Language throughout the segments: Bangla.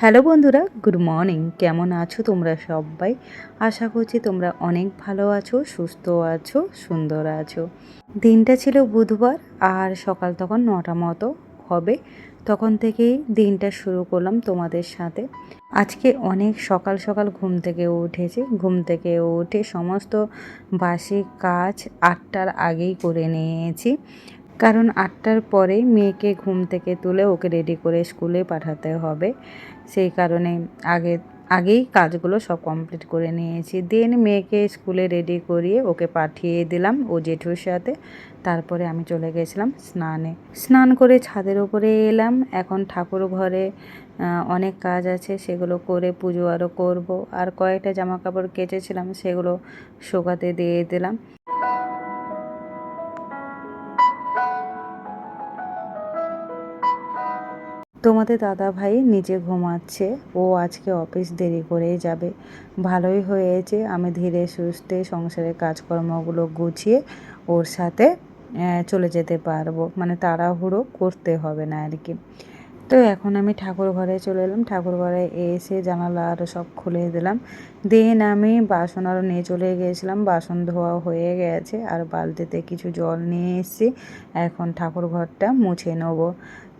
হ্যালো বন্ধুরা, গুড মর্নিং। কেমন আছো তোমরা সবাই? আশা করছি তোমরা অনেক ভালো আছো, সুস্থ আছো, সুন্দর আছো। দিনটা ছিল বুধবার, আর সকাল তখন নটা মতো হবে। তখন থেকেই দিনটা শুরু করলাম তোমাদের সাথে। আজকে অনেক সকাল সকাল ঘুম থেকে উঠেছি। ঘুম থেকে উঠে সমস্ত বাসি কাজ আটটার আগেই করে নিয়েছি। কারণ আটটার পরে মেয়েকে ঘুম থেকে তুলে ওকে রেডি করে স্কুলে পাঠাতে হবে। সেই কারণে আগে, আগেই কাজগুলো সব কমপ্লিট করে নিয়েছি। দেন মেয়েকে স্কুলে রেডি করিয়ে ওকে পাঠিয়ে দিলাম ও জেঠুর সাথে। তারপরে আমি চলে গেছিলাম স্নানে। স্নান করে ছাদের ওপরে এলাম। এখন ঠাকুর ঘরে অনেক কাজ আছে। সেগুলো করে পুজো আরও করব। আর কয়েকটা জামা কাপড় কেচেছিলাম, সেগুলো শোকাতে দিয়ে দিলাম। তোমাদের দাদা ভাই নিজে ঘুমাচ্ছে। ও আজকে অফিস দেরি করেই যাবে। ভালোই হয়েছে, আমি ধীরে সুস্থে সংসারের কাজকর্মগুলো গুছিয়ে ওর সাথে চলে যেতে পারব। মানে তাড়াহুড়ো করতে হবে না আর কি। তো এখন আমি ঠাকুর ঘরে চলে এলাম। ঠাকুর ঘরে এসে জানালা আরও সব খুলে দিলাম। দেন আমি বাসন আরও নিয়ে চলে গিয়েছিলাম। বাসন ধোয়া হয়ে গেছে। আর বালতিতে কিছু জল নিয়ে এসেছি। এখন ঠাকুর ঘরটা মুছে নেব।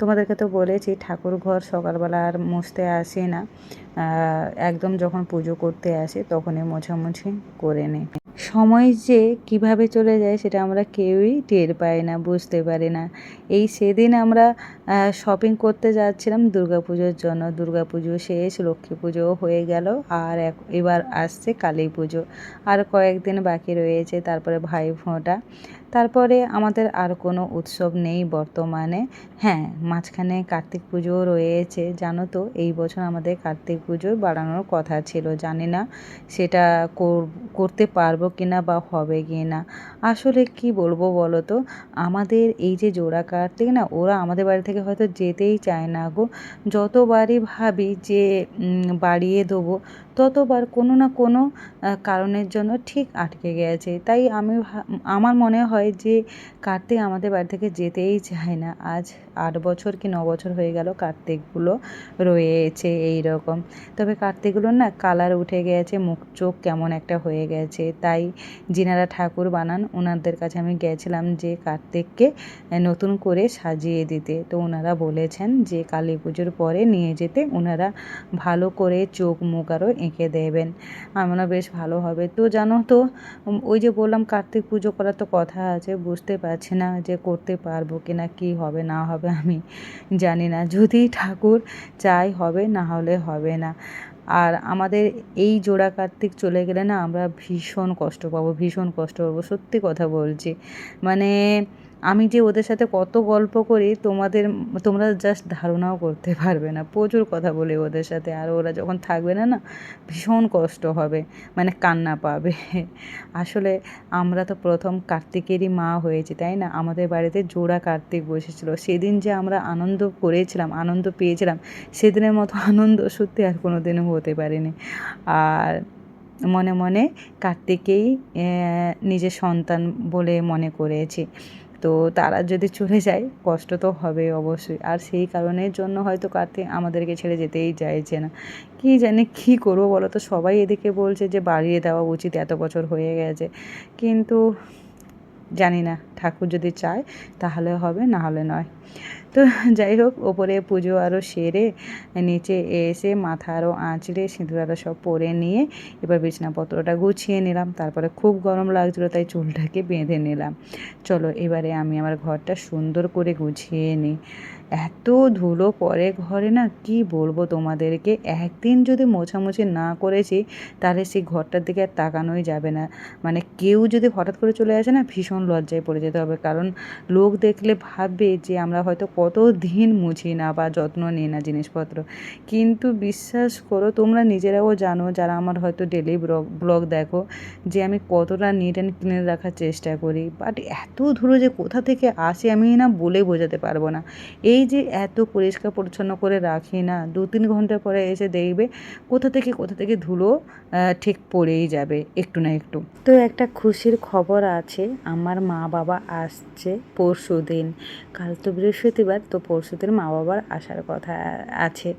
তোমাদেরকে তো বলেছি, ঠাকুর ঘর সকালবেলা আর মুছতে আসে না। একদম যখন পুজো করতে আসে তখনই মোছামুছি করে নিই। সময় যে কীভাবে চলে যায় সেটা আমরা কেউই টের পাই না, বুঝতে পারি না। এই সেদিন আমরা শপিং করতে যাচ্ছিলাম দুর্গাপুজোর জন্য। দুর্গাপুজো শেষ, লক্ষ্মী পুজোও হয়ে গেল আর এবার আসছে কালী পুজো। আর কয়েকদিন বাকি রয়েছে, তারপরে ভাই ফোঁটা তারপরে আমাদের আর কোনো উৎসব নেই বর্তমানে। হ্যাঁ মাঝখানে কার্তিক পুজোও রয়েছে, জানো তো? এই বছর আমাদের কার্তিক পুজো বাড়ানোর কথা ছিল, জানি না সেটা করতে পারব কিনা বা হবে কি না আসলে কি বলব বলো তো? আমাদের এই যে জোড়া কার্তিক না, ওরা আমাদের বাড়ি থেকে হয়তো যেতেই চায় না গো। যতবারই ভাবি যে বাড়িয়ে দেবো ততবার কোনো না কোনো কারণের জন্য ঠিক আটকে গেছে। তাই আমি আমার মনে হয় যে কার্তিক আমাদের বাড়ি থেকে যেতেই চায় না। আজ আট বছর কি ন বছর হয়ে গেল কার্তিকগুলো রয়েছে এই রকম তবে কার্তিকগুলোর না কালার উঠে গেছে, মুখ চোখ কেমন একটা হয়ে গেছে। তাই যিনারা ঠাকুর বানান ওনাদের কাছে আমি গেছিলাম যে কার্তিককে নতুন করে সাজিয়ে দিতে। তো ওনারা বলেছেন যে কালী পুজোর পরে নিয়ে যেতে। ওনারা ভালো করে চোখ মুখ আরও এঁকে দেবেন। আমরা বেশ ভালো হবে। তো জানো তো ওই যে বললাম কার্তিক পুজো করার তো কথা আছে, বুঝতে পারছি না যে করতে পারব কি না কী হবে, না হবে আমি জানি না। যদি ঠাকুর চাই হবে, না হলে হবে না। আর আমাদের এই জোড়া কার্তিক চলে গেলে না আমরা ভীষণ কষ্ট পাবো, ভীষণ কষ্ট পাবো, সত্যি কথা বলছি। মানে আমি যে ওদের সাথে কত গল্প করি, তোমাদের, তোমরা জাস্ট ধারণাও করতে পারবে না। প্রচুর কথা বলি ওদের সাথে। আর ওরা যখন থাকবে না না, ভীষণ কষ্ট হবে মানে কান্না পাবে। আসলে আমরা তো প্রথম কার্তিকেরই মা হয়েছি, তাই না? আমাদের বাড়িতে জোড়া কার্তিক বসেছিল। সেদিন যে আমরা আনন্দ করেছিলাম, আনন্দ পেয়েছিলাম, সেদিনের মতো আনন্দ সত্যি আর কোনো দিনও হতে পারেনি। আর মনে মনে কার্তিকেই নিজের সন্তান বলে মনে করেছি। তো তারা যদি চলে যায়, কষ্ট তো হবে অবশ্যই। আর সেই কারণের জন্য হয়তো কার্তিক আমাদেরকে ছেড়ে যেতেই চাইছে না। কী জানে কী করব বলো তো সবাই এদিকে বলছে যে, বাড়িয়ে দেওয়া উচিত, এত বছর হয়ে গেছে। কিন্তু জানি না, ঠাকুর যদি চায় তাহলে হবে, না হলে নয়। তো যাই হোক, ওপরে পুজো আরও সেরে নিচে এসে মাথা আরও আঁচড়ে সিঁদুর আরও সব পরে নিয়ে এবার বিছনাপত্রটা গুছিয়ে নিলাম। তারপরে খুব গরম লাগছিল, তাই চুলটাকে বেঁধে নিলাম। চলো, এবারে আমি আমার ঘরটা সুন্দর করে গুছিয়ে নিই। এত ধুলো পরে ঘরে না কি বলব তোমাদেরকে? একদিন যদি মোছামুছি না করেছি, তাহলে সেই ঘরটার দিকে আর তাকানোই যাবে না। মানে কেউ যদি হঠাৎ করে চলে আসে না, ভীষণ লজ্জায় পড়ে যেতে হবে। কারণ লোক দেখলে ভাববে যে আমরা হয়তো কত দিন মুছি না বা যত্ন নিই না জিনিসপত্র। কিন্তু বিশ্বাস করো, তোমরা নিজেরাও জানো, যারা আমার হয়তো ডেলি ব্লগ ব্লগ দেখো, যে আমি কতটা নিট অ্যান্ড ক্লিন রাখার চেষ্টা করি। বাট এত ধুলো যে কোথা থেকে আসে আমি না বলে বোঝাতে পারব না। এই যে এত পরিষ্কার পরিচ্ছন্ন করে রাখি না, দু তিন ঘণ্টা পরে এসে দেখবে কোথা থেকে কোথা থেকে ধুলো ঠিক পড়েই যাবে একটু না একটু। তো একটা খুশির খবর আছে, আমার মা বাবা আসছে পরশু দিন কাল তো বৃহস্পতিবার, তো পরশু দিন মা বাবার আসার কথা আছে।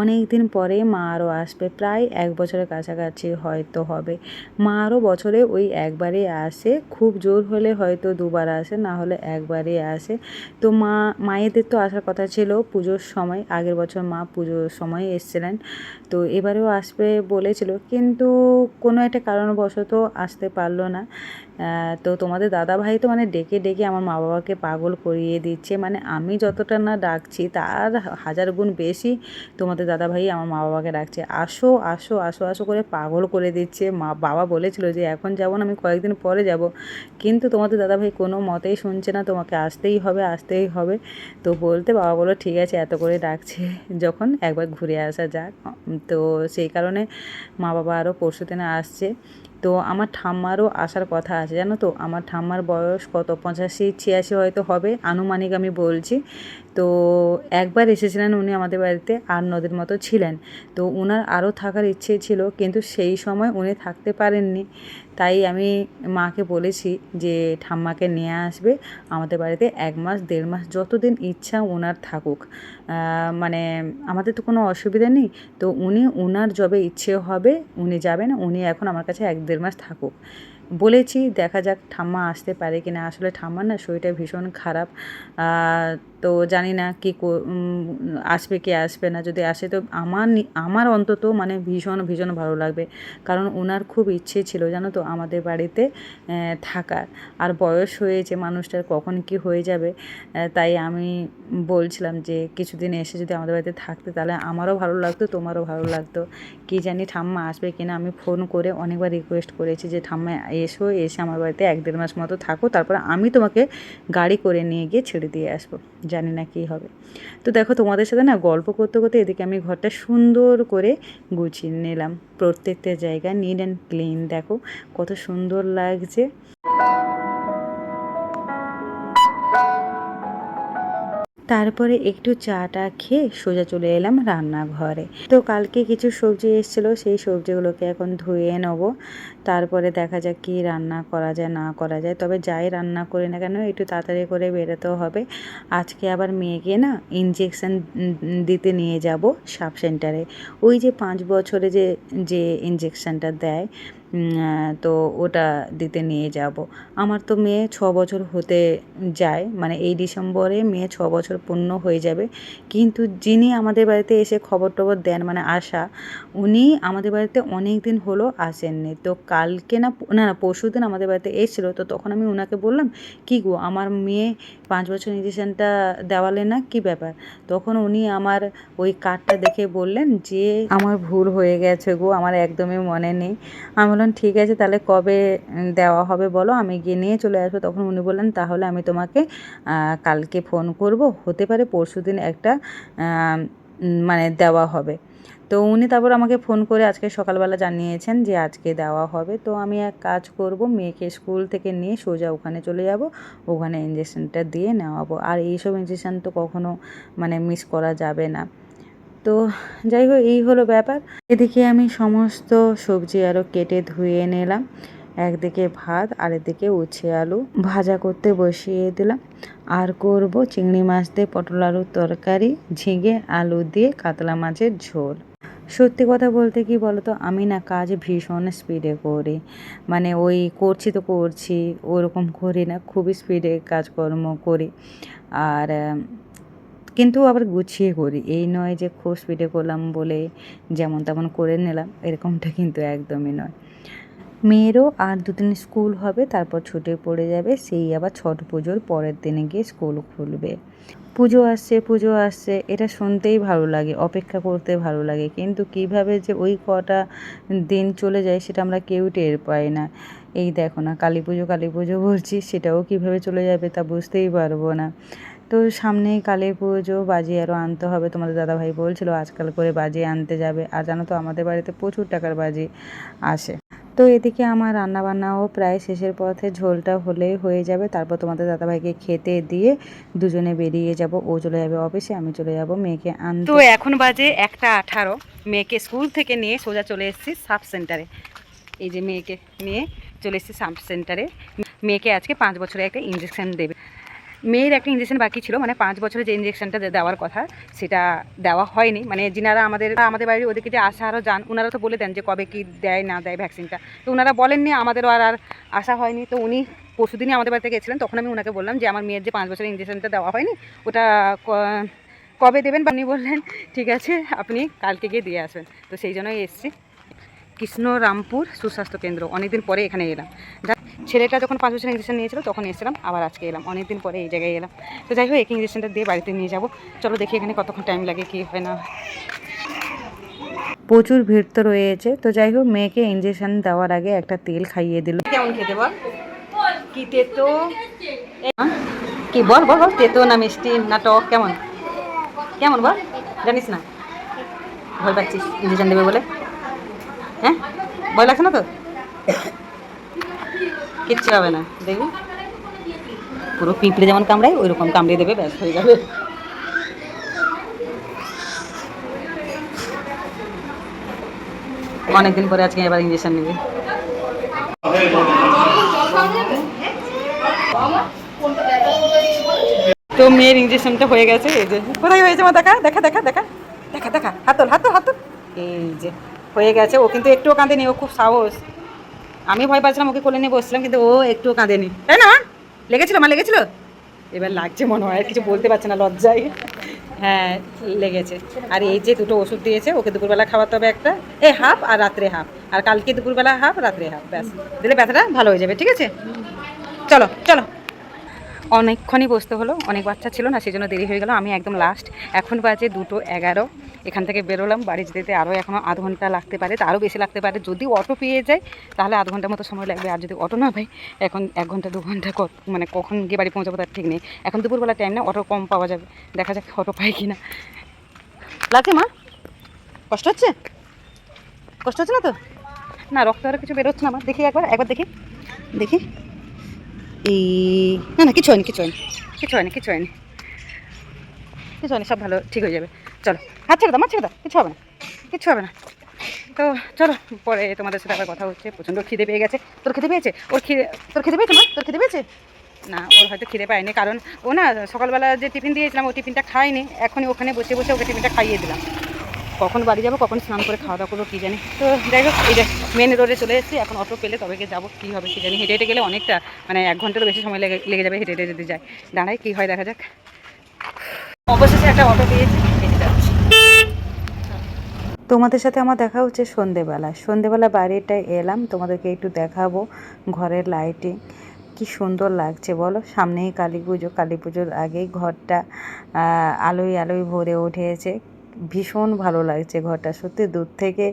অনেক দিন পরে মা আরও আসবে, প্রায় এক বছরের কাছাকাছি হয়তো হবে। মা আরও বছরে ওই একবারই আসে, খুব জোর হলে হয়তো দুবার আসে, না হলে একবারই আসে। তো মা, মায়েদের তো আসার কথা ছিল পুজোর সময়, আগের বছর মা পুজোর সময় এসেছিলেন, তো এবারেও আসবে বলেছিল। কিন্তু কোনো একটা কারণবশত আসতে পারল না। তো তোমাদের দাদা ভাই তো মানে ডেকে ডেকে আমার মা বাবাকে পাগল করিয়ে দিচ্ছে। মানে আমি যতটা না ডাকছি, তার হাজার গুণ বেশি তোমাদের দাদা ভাই আমার মা বাবাকে ডাকছে। আসো আসো আসো আসো করে পাগল করে দিচ্ছে। মা, বাবা বলেছিল যে এখন যাব না, আমি কয়েকদিন পরে যাব। কিন্তু তোমাদের দাদা ভাই কোনো মতেই শুনছে না, তোমাকে আসতেই হবে আসতেই হবে। তো বলতে বাবা বলল, ঠিক আছে, এত করে ডাকছে, যখন একবার ঘুরে আসা যাক। তো সেই কারণে মা বাবা আরও পরশু দিনে আসছে। তো আমার ঠাম্মারও আসার কথা আছে, জানো তো? আমার ঠাম্মার বয়স কত? পঁচাশি, ছিয়াশি হয়তো হবে। আনুমানিক আমি বলছি। তো একবার এসেছিলেন উনি আমাদের বাড়িতে আর নদীর মতো ছিলেন। তো ওনার আরও থাকার ইচ্ছে ছিল, কিন্তু সেই সময় উনি থাকতে পারেননি। তাই আমি মাকে বলেছি যে, ঠাম্মাকে নিয়ে আসবে আমাদের বাড়িতে এক মাস, দেড় মাস, যতদিন ইচ্ছা ওনার থাকুক। মানে আমাদের তো কোনো অসুবিধা নেই। তো উনি ওনার যবে ইচ্ছে হবে, উনি যাবেন, উনি এখন আমার কাছে এক দেড় মাস থাকুক। বলেছি, দেখা যাক ঠাম্মা আসতে পারে কি না আসলে ঠাম্মার না শরীরটা ভীষণ খারাপ। তো জানি না কি আসবে কি আসবে না, যদি আসে তো আমার আমার অন্তত মানে ভীষণ ভীষণ ভালো লাগবে। কারণ ওনার খুব ইচ্ছে ছিল জানো তো আমাদের বাড়িতে থাকার। আর বয়স হয়েছে মানুষটার, কখন কি হয়ে যাবে তাই আমি বলছিলাম যে কিছুদিন এসে যদি আমাদের বাড়িতে থাকতে, তাহলে আমারও ভালো লাগতো, তোমারও ভালো লাগতো। কি জানি ঠাম্মা আসবে কিনা, আমি ফোন করে অনেকবার রিকোয়েস্ট করেছি যে, ঠাম্মা, এসো, এসে আমার বাড়িতে এক দেড় মাস মতো থাকো, তারপর আমি তোমাকে গাড়ি করে নিয়ে গিয়ে ছেড়ে দিয়ে আসব। জানি না কী হবে। তো দেখো তোমাদের সাথে না গল্প করতে করতে এদিকে আমি ঘরটা সুন্দর করে গুছিয়ে নিলাম। প্রত্যেকটা জায়গা নিট অ্যান্ড ক্লিন দেখো কত সুন্দর লাগছে। তারপরে একটু চাটা খেয়ে সোজা চলে এলাম রান্নাঘরে। তো কালকে কিছু সবজি এসেছিল, সেই সবজিগুলোকে এখন ধুয়ে নেব। তারপরে দেখা যাক কি রান্না করা যায়, না করা যায়। তবে যাই রান্না করি না কেন, একটু তাড়াতাড়ি করে বেরোতেও হবে। আজকে আবার মেয়েকে না ইঞ্জেকশন দিতে নিয়ে যাব সাব সেন্টারে। ওই যে পাঁচ বছরে যে যে ইঞ্জেকশনটা দেয় তো ওটা দিতে নিয়ে যাব। আমার তো মেয়ে ছ বছর হতে যায় মানে এই ডিসেম্বরে মেয়ে ছ বছর পূর্ণ হয়ে যাবে। কিন্তু যিনি আমাদের বাড়িতে এসে খবর টবর দেন মানে আশা উনি আমাদের বাড়িতে অনেক দিন হলো আসেননি। তো কালকে না না না, পরশু দিন আমাদের বাড়িতে এসেছিল, তো তখন আমি ওনাকে বললাম, কী গো, আমার মেয়ে পাঁচ বছর ইঞ্জেকশনটা দেওয়ালে না? কি ব্যাপার? তখন উনি আমার ওই কার্ডটা দেখে বললেন যে, আমার ভুল হয়ে গেছে গো, আমার একদমই মনে নেই। আমি ঠিক আছে, তাহলে কবে দেওয়া হবে বলো, আমি গিয়ে নিয়ে চলে আসব। তখন উনি বললেন, তাহলে আমি তোমাকে কালকে ফোন করব, হতে পারে পরশু দিন একটা মানে দেওয়া হবে। তো উনি তারপর আমাকে ফোন করে আজকে সকালবেলা জানিয়েছেন যে আজকে দেওয়া হবে। তো আমি এক কাজ করব, মেয়েকে স্কুল থেকে নিয়ে সোজা ওখানে চলে যাব, ওখানে ইঞ্জেকশনটা দিয়ে নেওয়াবো। আর এইসব ইঞ্জেকশন তো কখনো মানে মিস করা যাবে না। তো যাই হোক, এই হলো ব্যাপার। এদিকে আমি সমস্ত সবজি আরও কেটে ধুয়ে নিলাম। একদিকে ভাত আর এদিকে উচ্ছে আলু। ভাজা করতে বসিয়ে দিলাম। আর করব চিংড়ি মাছ দিয়ে পটল আলুর তরকারি, ঝিঙে আলু দিয়ে কাতলা মাছের ঝোল। সত্যি কথা বলতে কি বলতো, আমি না কাজ ভীষণ স্পিডে করি। মানে ওই করছি তো করছি, ওরকম করি না, খুবই স্পিডে কাজকর্ম করি। আর কিন্তু আবার গুছিয়ে করি। এই নয় যে খুব স্পিডে করলাম বলে যেমন তেমন করে নিলাম, এরকমটা কিন্তু একদমই নয়। মেয়েরও আর দুদিন স্কুল হবে, তারপর ছুটে পড়ে যাবে, সেই আবার ছট পুজোর পরের দিনে গিয়ে স্কুল খুলবে। পুজো আসছে পুজো আসছে, এটা শুনতেই ভালো লাগে, অপেক্ষা করতে ভালো লাগে। কিন্তু কীভাবে যে ওই কটা দিন চলে যায় সেটা আমরা কেউ টের পাই না। এই দেখো না, কালী পুজো কালী পুজো বলছি সেটাও কীভাবে চলে যাবে তা বুঝতেই পারব না। তো সামনেই কালী পুজো বাজি আরও আনতে হবে, তোমাদের দাদাভাই বলছিল আজকাল করে বাজি আনতে যাবে। আর জানো তো, আমাদের বাড়িতে প্রচুর টাকার বাজি আসে। তো এদিকে আমার রান্নাবান্নাও প্রায় শেষের পথে ঝোলটা হলেই হয়ে যাবে। তারপর তোমাদের দাদাভাইকে খেতে দিয়ে দুজনে বেরিয়ে যাব। ও চলে যাবে অফিসে, আমি চলে যাব মেয়েকে আনতে। তো এখন বাজে একটা আঠারো। মেয়েকে স্কুল থেকে নিয়ে সোজা চলে এসেছি সাব সেন্টারে। এই যে মেয়েকে নিয়ে চলে এসেছি সাব সেন্টারে। মেয়েকে আজকে পাঁচ বছরে একটা ইঞ্জেকশন দেবে। মেয়ের একটা ইঞ্জেকশন বাকি ছিল মানে পাঁচ বছরে যে ইঞ্জেকশনটা দেওয়ার কথা, সেটা দেওয়া হয়নি। মানে যিনারা আমাদের আমাদের বাড়ির ওদেরকে যে আসা আরও যান ওনারা তো বলে দেন যে কবে কি দেয়, না দেয় ভ্যাকসিনটা তো ওনারা বলেননি, আমাদেরও আর আর আসা হয়নি। তো উনি পরশুদিনই আমাদের বাড়িতে গেছিলেন, তখন আমি ওনাকে বললাম যে, আমার মেয়ের যে পাঁচ বছরের ইঞ্জেকশনটা দেওয়া হয়নি, ওটা কবে দেবেন? বা উনি বললেন, ঠিক আছে, আপনি কালকে গিয়ে দিয়ে আসবেন। তো সেই জন্যই এসেছি। কৃষ্ণরামপুর সুস্বাস্থ্য কেন্দ্র, অনেকদিন পরে এখানে এলাম। ছেলেটা যখন পাঁচ বছর ইঞ্জেকশন নিয়েছিল তখন এসেছিলাম আবার আজকে এলাম। অনেকদিন পরে এই জায়গায় এলাম। তো যাই হোক এই ইঞ্জেকশনটা দিয়ে বাড়িতে নিয়ে যাব। চলো দেখি এখানে কতক্ষণ টাইম লাগে কী হয় না প্রচুর ভিড় তো রয়েছে। তো যাই হোক মেয়েকে ইঞ্জেকশন দেওয়ার আগে একটা তেল খাইয়ে দিল। কেমন খেতে বল? কি তেতো? কি বল বল বল তেতো না মিষ্টি না টক কেমন? কেমন বল? জানিস না। ভয় পাচ্ছিস ইঞ্জেকশন দেবে বলে? হ্যাঁ? ভয় লাগছে না তো কিচ্ছু হবে না। দেখবি? পুরো পিঁপড়ে যেমন কামড়ায় ওই রকম কামড়িয়ে দেবে, ব্যাস হয়ে যাবে। অনেকদিন পরে আজকে এবার ইঞ্জেকশন নেবে। তো মেয়ের ইঞ্জেকশনটা হয়ে গেছে, এই যে। কোথায় হয়েছে মা? দেখা দেখা দেখা দেখা। দেখা দেখা। হাতল হাতল হাতল। এই যে, হয়ে গেছে। ও কিন্তু একটুও কাঁদেনি, ও খুব সাহস। আমি ভয় পাচ্ছিলাম, ওকে কোলে নিয়ে বসছিলাম, কিন্তু ও একটু কাঁদেনি। তাই না? লেগেছিল, মা, লেগেছিল? এবার লাগছে মনে হয় কিছু বলতে পারছে না, লজ্জায়। হ্যাঁ লেগেছে। আর এই যে দুটো ওষুধ দিয়েছে, ওকে দুপুরবেলা খাওয়াতে হবে একটা। এ হাফ আর রাত্রে হাফ। আর কালকে দুপুরবেলা হাফ, রাত্রে হাফ, ব্যাস। দিলে ব্যথাটা ভালো হয়ে যাবে, ঠিক আছে? চলো চলো। অনেকক্ষণই বসতে হলো, অনেক বাচ্চা ছিল না সেই জন্য দেরি হয়ে গেল। আমি একদম লাস্ট এখন বাজে দুটো এগারো। এখান থেকে বেরোলাম, বাড়ি যেতে আরও এখনও আধ ঘণ্টা লাগতে পারে তারও বেশি লাগতে পারে। যদি অটো পেয়ে যায়, তাহলে আধ ঘণ্টার মতো সময় লাগবে। আর যদি অটো না পাই, এখন এক ঘণ্টা, দু ঘণ্টা মানে কখন গিয়ে বাড়ি পৌঁছাবো তার ঠিক নেই। এখন দুপুরবেলা টাইম না, অটো কম পাওয়া যাবে। দেখা যাক অটো পাই কি না লাগে মা? কষ্ট হচ্ছে? কষ্ট হচ্ছে না তো? না, রক্ত আর কিছু বেরোচ্ছে না আমার দেখি একবার একবার দেখি। দেখি। এই, না না, কিছু হয়নি কিছু হয়নি কিছু হয়নি কিছু হয়নি। কিছু হয়নি, সব ভালো, ঠিক হয়ে যাবে। চলো, হাত ছেড়ে দাও মাছ ছেড়ে দাও, কিছু হবে না, কিছু হবে না। তো চলো, পরে তোমাদের সাথে আবার কথা হচ্ছে, প্রচণ্ড খিদে পেয়ে গেছে। তোর খিদে পেয়েছে? ওর খিদে, তোর খিদে পেয়েছে, মা? তোর খিদে পেয়েছে? না, ওর হয়তো খিদে পায়নি, কারণ ও না, সকালবেলা যে টিফিন দিয়েছিলাম, ও টিফিনটা খায়নি। এখনই ওখানে বসে বসে ওকে টিফিনটা খাইয়ে দিলাম। কখন বাড়ি যাব, কখন স্নান করে খাওয়া দাওয়া করব, কী জানি। তো যাই হোক, এই যে মেন রোডে চলে এসেছি, এখন অটো পেলে তবে গিয়ে যাব, কী হবে, কী জানি। হেঁটে হেঁটে গেলে অনেকটা মানে এক ঘন্টারও বেশি সময় লেগে লেগে যাবে হেঁটে হেঁটে যদি যায় দাঁড়াই, কী হয় দেখা যাক। অবশেষে একটা অটো পেয়েছি হেঁটে যাচ্ছি। তোমাদের সাথে আমার দেখা হচ্ছে সন্ধেবেলা। সন্ধেবেলা বাইরেটায় এলাম, তোমাদেরকে একটু দেখাবো ঘরের লাইটিং কি সুন্দর লাগছে বলো? সামনেই কালী পুজো, কালী পুজোর আগেই ঘরটা আলোয় আলোয় ভরে উঠেছে। ভীষণ ভালো লাগছে ঘরটা। সত্যি দূর থেকে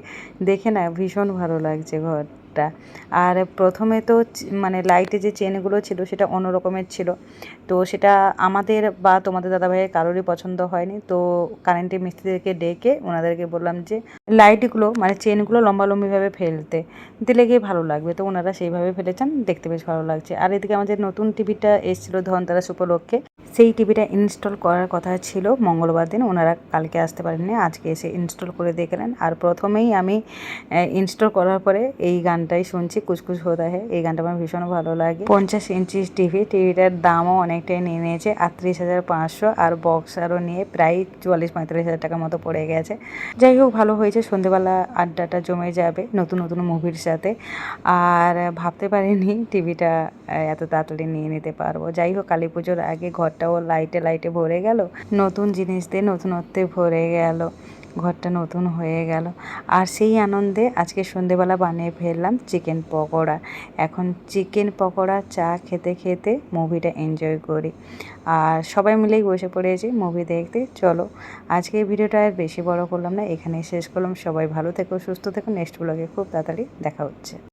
দেখে না, ভীষণ ভালো লাগছে ঘরটা। আর প্রথমে তো মানে লাইটে যে চেনগুলো ছিল সেটা অন্য রকমের ছিল। তো সেটা আমাদের বা তোমাদের দাদাভাইয়ের কারোরই পছন্দ হয়নি। তো কারেন্টের মিস্ত্রিদেরকে ডেকে ওনাদেরকে বললাম যে লাইটগুলো মানে চেনগুলো লম্বালম্বিভাবে ফেলতে। দিলে গিয়ে ভালো লাগবে। তো ওনারা সেইভাবে ফেলেছেন, দেখতে বেশ ভালো লাগছে। আর এদিকে আমাদের নতুন টিভিটা এসেছিল ধনতেরাস উপলক্ষে। সেই টিভিটা ইনস্টল করার কথা ছিল, মঙ্গলবার দিন। ওনারা কালকে আসতে পারেননি, আজকে এসে ইনস্টল করে দেখলেন। আর প্রথমেই আমি ইনস্টল করার পরে এই গানটাই শুনছি, কুচকুচ হতা হে এই গানটা আমার ভীষণ ভালো লাগে। পঞ্চাশ ইঞ্চি টিভি, টিভিটার দামও অনেকটাই নিয়ে নিয়েছে, আটত্রিশ হাজার পাঁচশো। আর বক্স আরও নিয়ে প্রায় চুয়াল্লিশ, পঁয়তাল্লিশ হাজার টাকার মতো পড়ে গেছে। যাই হোক, ভালো হয়েছে। সন্ধেবেলা আড্ডাটা জমে যাবে নতুন নতুন মুভির সাথে। আর ভাবতে পারিনি টিভিটা এত তাড়াতাড়ি নিয়ে নিতে পারব। যাই হোক, কালী পুজোর আগে ঘরটাও লাইটে লাইটে ভরে গেল। নতুন জিনিস দিয়ে নতুনত্বে ভরে গেল। ঘরটা নতুন হয়ে গেল। আর সেই আনন্দে আজকে সন্ধেবেলা বানিয়ে ফেললাম চিকেন পকোড়া। এখন চিকেন পকোড়া, চা খেতে খেতে মুভিটা এনজয় করি। আর সবাই মিলেই বসে পড়েছি মুভি দেখতে। চলো, আজকে ভিডিওটা আর বেশি বড় করলাম না, এখানেই শেষ করলাম। সবাই ভালো থেকো, সুস্থ থেকো। নেক্সট ব্লগে খুব তাড়াতাড়ি দেখা হচ্ছে।